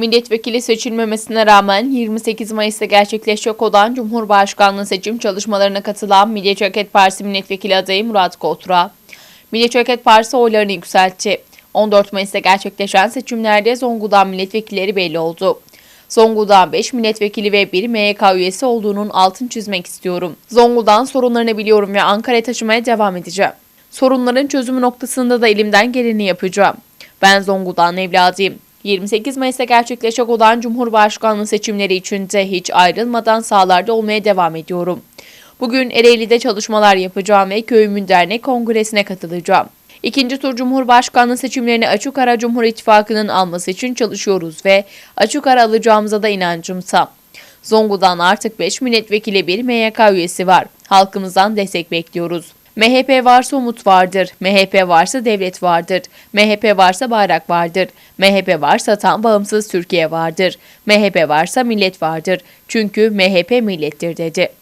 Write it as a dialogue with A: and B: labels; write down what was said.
A: Milletvekili seçilmemesine rağmen 28 Mayıs'ta gerçekleşecek olan Cumhurbaşkanlığı seçim çalışmalarına katılan Milliyetçi Hareket Partisi milletvekili adayı Murat Kotra, Milliyetçi Hareket Partisi oylarını yükseltti. 14 Mayıs'ta gerçekleşen seçimlerde Zonguldak milletvekilleri belli oldu. Zonguldak'ın 5 milletvekili ve 1 MYK üyesi olduğunun altını çizmek istiyorum. Zonguldak'ın sorunlarını biliyorum ve Ankara'ya taşımaya devam edeceğim. Sorunların çözümü noktasında da elimden geleni yapacağım. Ben Zonguldak'ın evladıyım. 28 Mayıs'ta gerçekleşecek olan Cumhurbaşkanlığı seçimleri için de hiç ayrılmadan sahalarda olmaya devam ediyorum. Bugün Ereğli'de çalışmalar yapacağım ve köyümün dernek kongresine katılacağım. İkinci tur Cumhurbaşkanlığı seçimlerini açık ara Cumhur İttifakı'nın alması için çalışıyoruz ve açık ara alacağımıza da inancım tam. Zonguldak'ın artık 5 milletvekili bir MYK üyesi var. Halkımızdan destek bekliyoruz. MHP varsa umut vardır. MHP varsa devlet vardır. MHP varsa bayrak vardır. MHP varsa tam bağımsız Türkiye vardır. MHP varsa millet vardır. Çünkü MHP millettir dedi.